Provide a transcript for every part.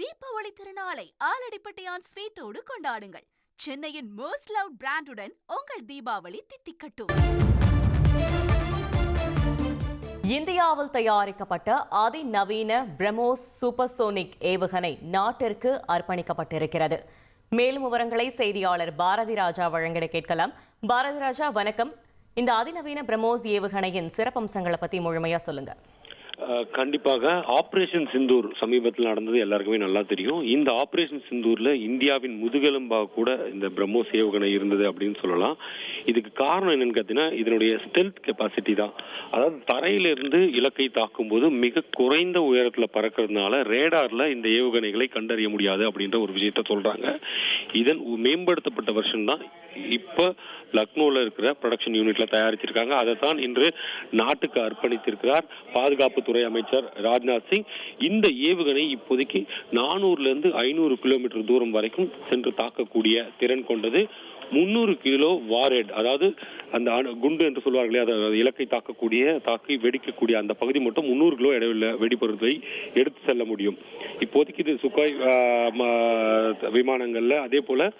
தீபாவளி திருநாளை ஆலடிப்பட்டியான் ஸ்வீட்டோடு கொண்டாடுங்கள். சென்னையின் மோஸ்ட் லவ் பிராண்டுடன் உங்கள் தீபாவளி தித்திக்கட்டும். இந்தியாவில் தயாரிக்கப்பட்ட அதிநவீன பிரமோஸ் சூப்பர்சோனிக் ஏவுகணை நாட்டிற்கு அர்ப்பணிக்கப்பட்டிருக்கிறது. மேலும் விவரங்களை செய்தியாளர் பாரதி ராஜா வழங்கிட கேட்கலாம். பாரதி ராஜா வணக்கம். இந்த அதிநவீன பிரம்மோஸ் ஏவுகணையின் சிறப்பம்சங்களை பத்தி முழுமையா சொல்லுங்க. கண்டிப்பாக ஆப்ரேஷன் சிந்தூர் சமீபத்தில் நடந்தது எல்லாருக்குமே நல்லா தெரியும். இந்த ஆப்ரேஷன் சிந்தூரில் இந்தியாவின் முதுகெலும்பாக கூட இந்த பிரம்மோஸ் ஏவுகணை இருந்தது அப்படின்னு சொல்லலாம். இதுக்கு காரணம் என்னன்னு பார்த்தீங்கன்னா இதனுடைய ஸ்டெல்த் கெப்பாசிட்டி தான். அதாவது தரையிலிருந்து இலக்கை தாக்கும்போது மிக குறைந்த உயரத்தில் பறக்கிறதுனால ரேடாரில் இந்த ஏவுகணைகளை கண்டறிய முடியாது அப்படின்ற ஒரு விஷயத்த சொல்கிறாங்க இதன் மேம்படுத்தப்பட்ட வருஷன் தான் இப்போ லக்னோவில் இருக்கிற ப்ரொடக்ஷன் யூனிட்டில் தயாரிச்சிருக்காங்க. அதை தான் இன்று நாட்டுக்கு அர்ப்பணித்திருக்கிறார். பாதுகாப்புத்துறை அமைச்சர் ராஜ்நாத் சிங் இந்த ஏவுகணை இப்போதைக்கு நானூறுல இருந்து ஐநூறு கிலோமீட்டர் தூரம் வரைக்கும் சென்று தாக்கக்கூடிய திறன் கொண்டது. முந்நூறு கிலோ வாரேட் அதாவது அந்த குண்டு என்று சொல்வார்களே அதாவது இலக்கை தாக்கக்கூடிய தாக்கி வெடிக்கக்கூடிய அந்த பகுதி மட்டும் முந்நூறு கிலோ இடையுள்ள வெடிபொருட்களை எடுத்து செல்ல முடியும். இப்போதைக்கு இது சுக்காய் விமானங்களில் அதே போல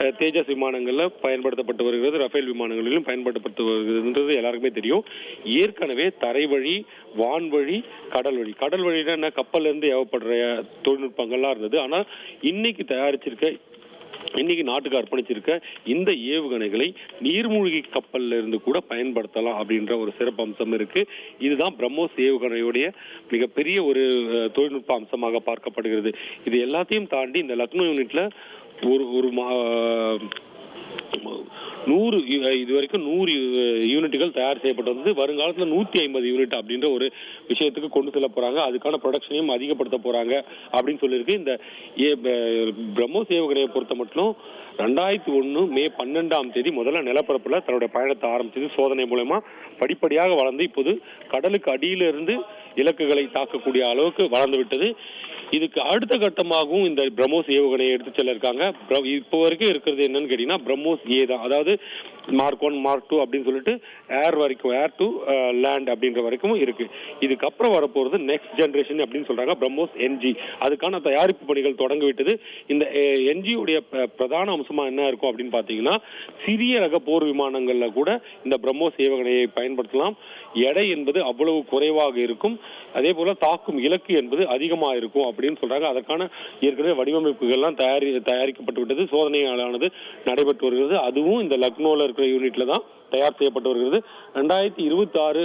தேஜஸ் விமானங்களில் பயன்படுத்தப்பட்டு வருகிறது ரஃபேல் விமானங்களிலும் பயன்படுத்தப்பட்டு வருகிறதுன்றது எல்லாருக்குமே தெரியும். ஏற்கனவே தரை வழி வான்வழி கடல் வழி. கடல் வழினா என்ன? கப்பல்லேருந்து ஏவப்படுற தொழில்நுட்பங்கள்லாம் இருந்தது. ஆனால் இன்னைக்கு தயாரிச்சிருக்க இன்னைக்கு நாட்டுக்கு அர்ப்பணிச்சிருக்க இந்த ஏவுகணைகளை நீர்மூழ்கி கப்பல்ல இருந்து கூட பயன்படுத்தலாம் அப்படின்ற ஒரு சிறப்பு அம்சம் இருக்கு. இதுதான் பிரம்மோஸ் ஏவுகணையுடைய மிகப்பெரிய ஒரு தொழில்நுட்ப அம்சமாக பார்க்கப்படுகிறது. இது எல்லாத்தையும் தாண்டி இந்த லக்னோ யூனிட்ல ஒரு ஒரு மா நூறு இது வரைக்கும் நூறு யூனிட்டுகள் தயார் செய்யப்பட்டு வந்தது வருங்காலத்தில் நூற்றி ஐம்பது யூனிட் அப்படின்ற ஒரு விஷயத்துக்கு கொண்டு செல்ல போகிறாங்க அதுக்கான ப்ரொடக்ஷனையும் அதிகப்படுத்த போகிறாங்க அப்படின்னு சொல்லியிருக்கு. இந்த ஏ- ப- பிரம்மோஸ் ஏவுகணையை பொறுத்த மட்டும் ரெண்டாயிரத்தி ஒன்று மே பன்னெண்டாம் தேதி முதல்ல நிலப்பரப்பில் தன்னுடைய பயணத்தை ஆரம்பித்தது சோதனை மூலமா படிப்படியாக வளர்ந்து இப்போது கடலுக்கு அடியிலிருந்து இலக்குகளை தாக்கக்கூடிய அளவுக்கு வளர்ந்து விட்டது. இதுக்கு அடுத்த கட்டமாகவும் இந்த பிரம்மோஸ் ஏவுகணையை எடுத்து செல்ல இருக்காங்க இப்போ வரைக்கும் இருக்கிறது என்னன்னு கேட்டீங்கன்னா பிரம்மோஸ் ஏ தான். அதாவது மார்க் ஒன் மார்க் டூ அப்படின்னு சொல்லிட்டு ஏர் வரைக்கும் ஏர் டு லேண்ட் அப்படின்ற வரைக்கும் இருக்கு. இதுக்கப்புறம் வரப்போறது நெக்ஸ்ட் ஜென்ரேஷன் அப்படின்னு சொல்றாங்க பிரம்மோஸ் என்ஜி அதுக்கான தயாரிப்பு பணிகள் தொடங்கிவிட்டது இந்த என்ஜியுடைய ப- பிரதான அம்சமா என்ன இருக்கும் அப்படின்னு பாத்தீங்கன்னா சிறிய ரக போர் விமானங்கள்ல கூட இந்த பிரம்மோஸ் ஏவுகணையை பயன்படுத்தலாம். எடை என்பது அவ்வளவு குறைவாக இருக்கும். அதே போல தாக்கும் இலக்கு என்பது அதிகமாக இருக்கும். அப்படின்னு சொல்றாங்க. அதற்கான ஏற்கனவே வடிவமைப்புகள்லாம் தயாரி தயாரிக்கப்பட்டு விட்டது சோதனையானது நடைபெற்று வருகிறது. அதுவும் இந்த லக்னோவில் இருக்கிற யூனிட்ல தான் தயார் செய்யப்பட்டு வருகிறது. ரெண்டாயிரத்தி இருபத்தி ஆறு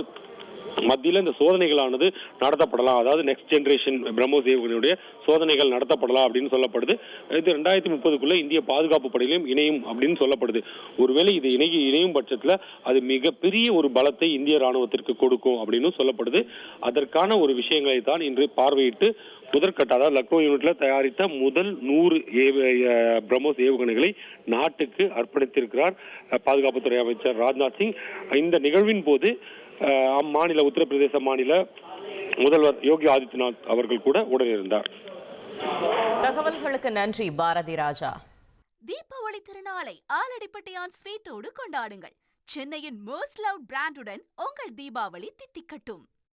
இந்த சோதனைகளானது நடத்தப்படலாம். அதாவது நெக்ஸ்ட் ஜென்ரேஷன் பிரம்மோஸ் ஏவுகணையுடைய சோதனைகள் நடத்தப்படலாம் அப்படின்னு சொல்லப்படுது. இது ரெண்டாயிரத்தி முப்பதுக்குள்ளே இந்திய பாதுகாப்பு படையிலும் இணையும் அப்படின்னு சொல்லப்படுது. ஒருவேளை இது இணை இணையும் பட்சத்தில் அது மிகப்பெரிய ஒரு பலத்தை இந்திய ராணுவத்திற்கு கொடுக்கும் அப்படின்னு சொல்லப்படுது. அதற்கான ஒரு விஷயங்களை தான் இன்று பார்வையிட்டு முதற்கட்ட அதாவது லக்னோ யூனிட்ல தயாரித்த முதல் நூறு பிரம்மோஸ் ஏவுகணைகளை நாட்டுக்கு அர்ப்பணித்திருக்கிறார் பாதுகாப்புத்துறை அமைச்சர் ராஜ்நாத் சிங். இந்த நிகழ்வின் போது அம்மாநில உத்தரப்பிரதேச மாநில முதல்வர் யோகி ஆதித்யநாத் அவர்கள் கூட உடனிருந்தார். தகவல்களுக்கு நன்றி பாரதி ராஜா. தீபாவளி திருநாளை ஆலடிப்பட்டியான் ஸ்வீட்டோடு கொண்டாடுங்கள். சென்னையின் மோஸ்ட் லவ் பிராண்டுடன் உங்கள் தீபாவளி தித்திக்கட்டும்.